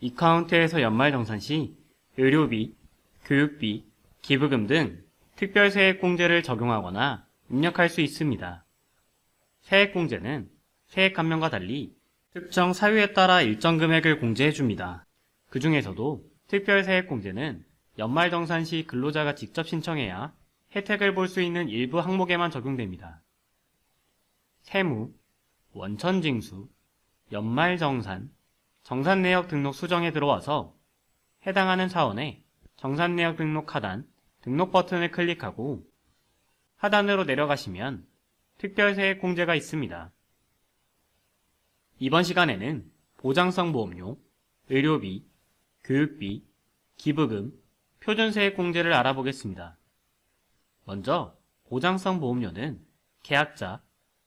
이카운트에서 연말정산 시 의료비, 교육비, 기부금 등 특별세액공제를 적용하거나 입력할 수 있습니다. 세액공제는 세액 감면과 달리 특정 사유에 따라 일정 금액을 공제해줍니다. 그 중에서도 특별세액공제는 연말정산 시 근로자가 직접 신청해야 혜택을 볼 수 있는 일부 항목에만 적용됩니다. 세무, 원천징수, 연말정산, 정산 내역 등록 수정에 들어와서 해당하는 사원에 정산 내역 등록 하단 등록 버튼을 클릭하고 하단으로 내려가시면 특별세액 공제가 있습니다. 이번 시간에는 보장성 보험료, 의료비, 교육비, 기부금, 표준세액 공제를 알아보겠습니다. 먼저 보장성 보험료는 계약자,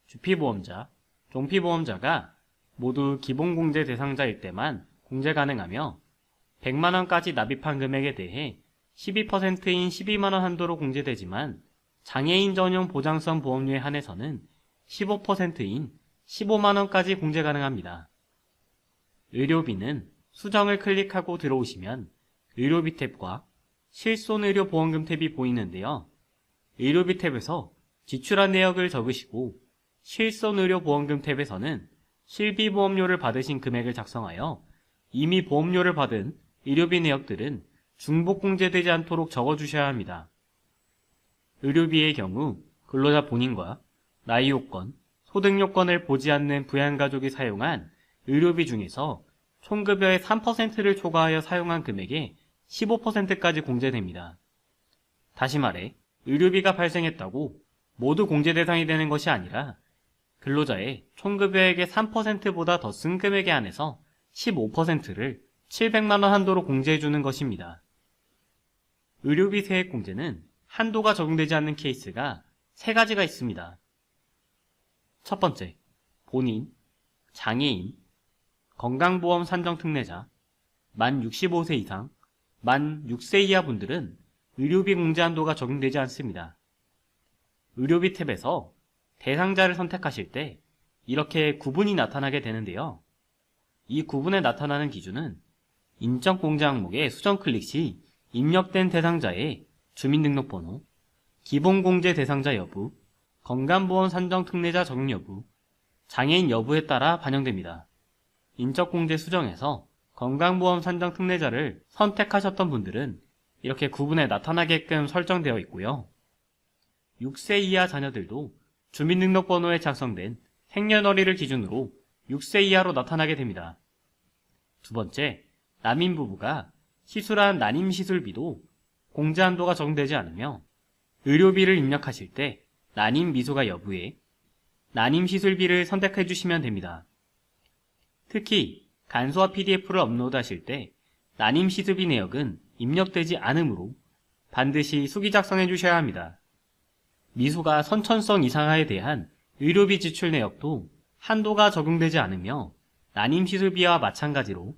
주피보험자, 종피보험자가 모두 기본 공제 대상자일 때만 공제 가능하며 100만원까지 납입한 금액에 대해 12%인 12만원 한도로 공제되지만 장애인 전용 보장성 보험료에 한해서는 15%인 15만원까지 공제 가능합니다. 의료비는 수정을 클릭하고 들어오시면 의료비 탭과 실손의료보험금 탭이 보이는데요. 의료비 탭에서 지출한 내역을 적으시고 실손의료보험금 탭에서는 실비보험료를 받으신 금액을 작성하여 이미 보험료를 받은 의료비 내역들은 중복공제되지 않도록 적어주셔야 합니다. 의료비의 경우 근로자 본인과 나이 요건, 소득 요건을 보지 않는 부양가족이 사용한 의료비 중에서 총급여의 3%를 초과하여 사용한 금액의 15%까지 공제됩니다. 다시 말해 의료비가 발생했다고 모두 공제 대상이 되는 것이 아니라 근로자의 총급여액의 3%보다 더 쓴 금액에 한해서 15%를 700만원 한도로 공제해주는 것입니다. 의료비 세액 공제는 한도가 적용되지 않는 케이스가 세 가지가 있습니다. 첫 번째, 본인, 장애인, 건강보험 산정 특례자, 만 65세 이상, 만 6세 이하 분들은 의료비 공제 한도가 적용되지 않습니다. 의료비 탭에서 대상자를 선택하실 때 이렇게 구분이 나타나게 되는데요. 이 구분에 나타나는 기준은 인적공제 항목의 수정 클릭 시 입력된 대상자의 주민등록번호, 기본공제 대상자 여부, 건강보험 산정 특례자 적용 여부, 장애인 여부에 따라 반영됩니다. 인적공제 수정에서 건강보험 산정 특례자를 선택하셨던 분들은 이렇게 구분에 나타나게끔 설정되어 있고요. 6세 이하 자녀들도 주민등록번호에 작성된 생년월일을 기준으로 6세 이하로 나타나게 됩니다. 두 번째, 난임 부부가 시술한 난임 시술비도 공제 한도가 적용되지 않으며 의료비를 입력하실 때 난임 미소가 여부에 난임 시술비를 선택해 주시면 됩니다. 특히 간소화 PDF를 업로드하실 때 난임 시술비 내역은 입력되지 않으므로 반드시 수기 작성해 주셔야 합니다. 미소가 선천성 이상화에 대한 의료비 지출 내역도 한도가 적용되지 않으며 난임 시술비와 마찬가지로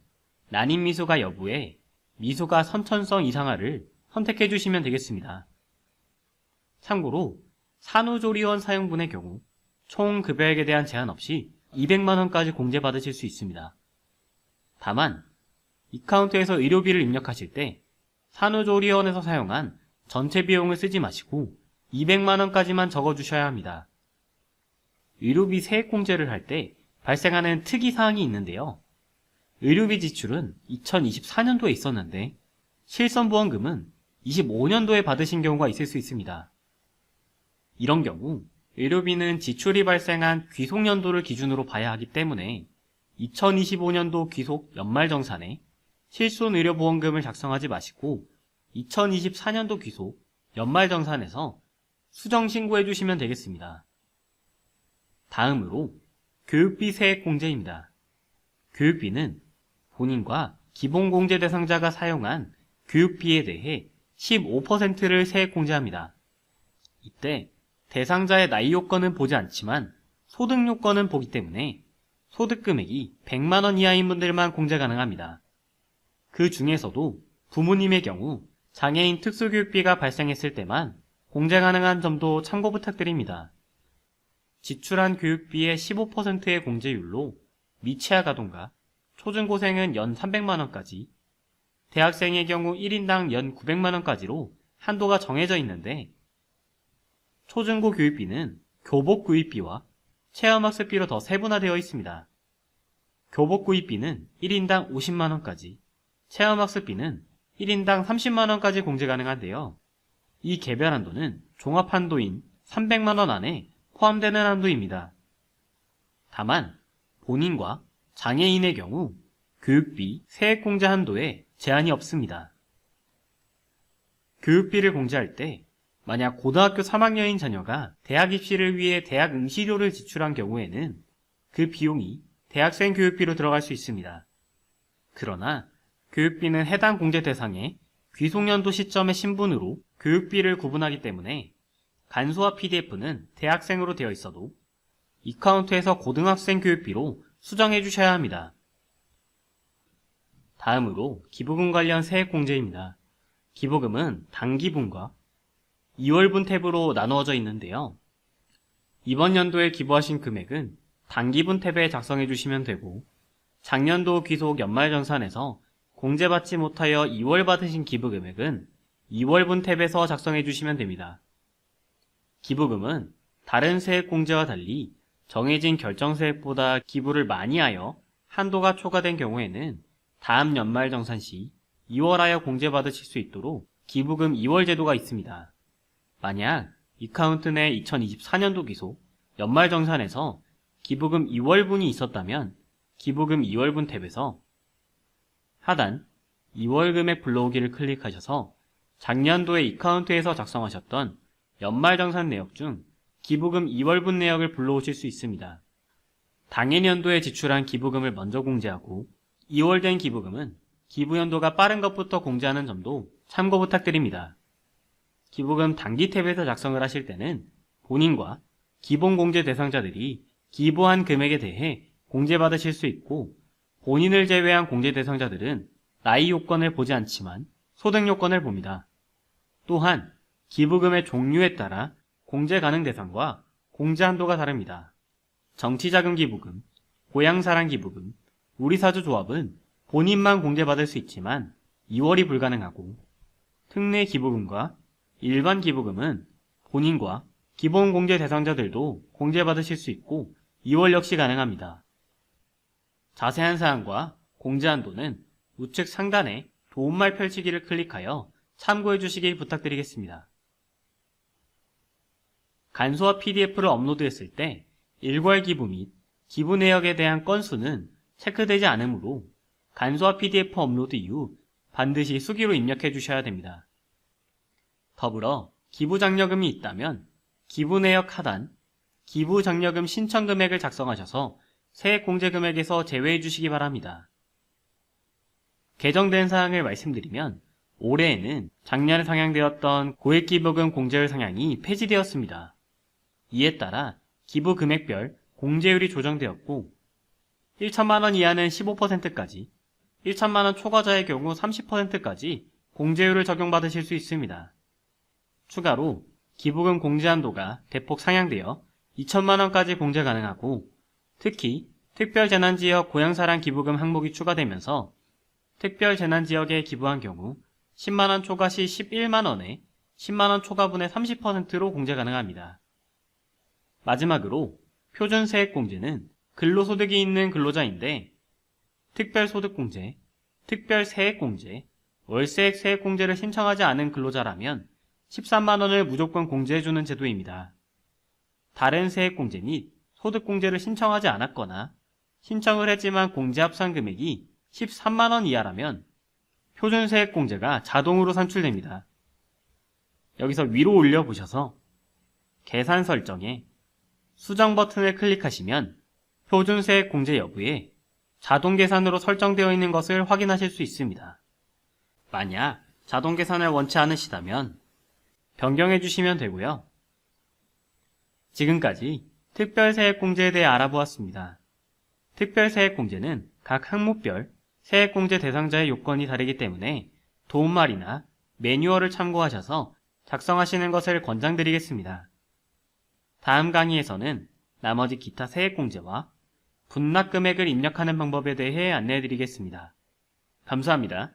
난임 미소가 여부에 미소가 선천성 이상화를 선택해 주시면 되겠습니다. 참고로 산후조리원 사용분의 경우 총 급여액에 대한 제한 없이 200만원까지 공제받으실 수 있습니다. 다만 이카운트에서 의료비를 입력하실 때 산후조리원에서 사용한 전체 비용을 쓰지 마시고 200만원까지만 적어주셔야 합니다. 의료비 세액공제를 할 때 발생하는 특이사항이 있는데요. 의료비 지출은 2024년도에 있었는데 실손보험금은 25년도에 받으신 경우가 있을 수 있습니다. 이런 경우 의료비는 지출이 발생한 귀속연도를 기준으로 봐야 하기 때문에 2025년도 귀속 연말정산에 실손의료보험금을 작성하지 마시고 2024년도 귀속 연말정산에서 수정 신고해 주시면 되겠습니다. 다음으로 교육비 세액 공제입니다. 교육비는 본인과 기본공제 대상자가 사용한 교육비에 대해 15%를 세액 공제합니다. 이때 대상자의 나이 요건은 보지 않지만 소득 요건은 보기 때문에 소득 금액이 100만원 이하인 분들만 공제 가능합니다. 그 중에서도 부모님의 경우 장애인 특수교육비가 발생했을 때만 공제 가능한 점도 참고 부탁드립니다. 지출한 교육비의 15%의 공제율로 미취학 아동과 초중고생은 연 300만원까지, 대학생의 경우 1인당 연 900만원까지로 한도가 정해져 있는데, 초중고 교육비는 교복 구입비와 체험학습비로 더 세분화되어 있습니다. 교복 구입비는 1인당 50만원까지, 체험학습비는 1인당 30만원까지 공제 가능한데요. 이 개별 한도는 종합 한도인 300만원 안에 포함되는 한도입니다. 다만 본인과 장애인의 경우 교육비 세액 공제 한도에 제한이 없습니다. 교육비를 공제할 때 만약 고등학교 3학년인 자녀가 대학 입시를 위해 대학 응시료를 지출한 경우에는 그 비용이 대학생 교육비로 들어갈 수 있습니다. 그러나 교육비는 해당 공제 대상에 귀속연도 시점의 신분으로 교육비를 구분하기 때문에 간소화 PDF는 대학생으로 되어 있어도 이카운트에서 고등학생 교육비로 수정해 주셔야 합니다. 다음으로 기부금 관련 세액 공제입니다. 기부금은 단기분과 2월분 탭으로 나누어져 있는데요. 이번 연도에 기부하신 금액은 단기분 탭에 작성해 주시면 되고 작년도 귀속 연말정산에서 공제받지 못하여 2월 받으신 기부금액은 2월분 탭에서 작성해 주시면 됩니다. 기부금은 다른 세액 공제와 달리 정해진 결정세액보다 기부를 많이 하여 한도가 초과된 경우에는 다음 연말 정산 시 2월 하여 공제받으실 수 있도록 기부금 2월 제도가 있습니다. 만약 이카운트 내 2024년도 기속 연말 정산에서 기부금 2월분이 있었다면 기부금 2월분 탭에서 하단 2월 금액 불러오기를 클릭하셔서 작년도에 이카운트에서 작성하셨던 연말정산 내역 중 기부금 2월분 내역을 불러오실 수 있습니다. 당해년도에 지출한 기부금을 먼저 공제하고 2월 된 기부금은 기부 연도가 빠른 것부터 공제하는 점도 참고 부탁드립니다. 기부금 단기 탭에서 작성을 하실 때는 본인과 기본 공제 대상자들이 기부한 금액에 대해 공제받으실 수 있고 본인을 제외한 공제 대상자들은 나이 요건을 보지 않지만 소득 요건을 봅니다. 또한 기부금의 종류에 따라 공제 가능 대상과 공제 한도가 다릅니다. 정치자금 기부금, 고향사랑 기부금, 우리사주 조합은 본인만 공제받을 수 있지만 2월이 불가능하고 특례 기부금과 일반 기부금은 본인과 기본 공제 대상자들도 공제받으실 수 있고 2월 역시 가능합니다. 자세한 사항과 공제 한도는 우측 상단에 도움말 펼치기를 클릭하여 참고해 주시길 부탁드리겠습니다. 간소화 PDF를 업로드했을 때 일괄 기부 및 기부 내역에 대한 건수는 체크되지 않으므로 간소화 PDF 업로드 이후 반드시 수기로 입력해 주셔야 됩니다. 더불어 기부 장려금이 있다면 기부 내역 하단 기부 장려금 신청 금액을 작성하셔서 세액 공제 금액에서 제외해 주시기 바랍니다. 개정된 사항을 말씀드리면 올해에는 작년에 상향되었던 고액기부금 공제율 상향이 폐지되었습니다. 이에 따라 기부 금액별 공제율이 조정되었고 1천만원 이하는 15%까지 1천만원 초과자의 경우 30%까지 공제율을 적용받으실 수 있습니다. 추가로 기부금 공제 한도가 대폭 상향되어 2천만원까지 공제 가능하고 특히 특별재난지역 고향사랑 기부금 항목이 추가되면서 특별재난지역에 기부한 경우 10만원 초과 시 11만원에 10만원 초과분의 30%로 공제 가능합니다. 마지막으로 표준세액공제는 근로소득이 있는 근로자인데 특별소득공제, 특별세액공제, 월세액 세액공제를 신청하지 않은 근로자라면 13만원을 무조건 공제해주는 제도입니다. 다른 세액공제 및 소득공제를 신청하지 않았거나 신청을 했지만 공제 합산 금액이 13만원 이하라면 표준세액공제가 자동으로 산출됩니다. 여기서 위로 올려 보셔서 계산 설정에 수정 버튼을 클릭하시면 표준세액공제 여부에 자동 계산으로 설정되어 있는 것을 확인하실 수 있습니다. 만약 자동 계산을 원치 않으시다면 변경해 주시면 되고요. 지금까지 특별세액공제에 대해 알아보았습니다. 특별세액공제는 각 항목별 세액공제 대상자의 요건이 다르기 때문에 도움말이나 매뉴얼을 참고하셔서 작성하시는 것을 권장드리겠습니다. 다음 강의에서는 나머지 기타 세액공제와 분납 금액을 입력하는 방법에 대해 안내해 드리겠습니다. 감사합니다.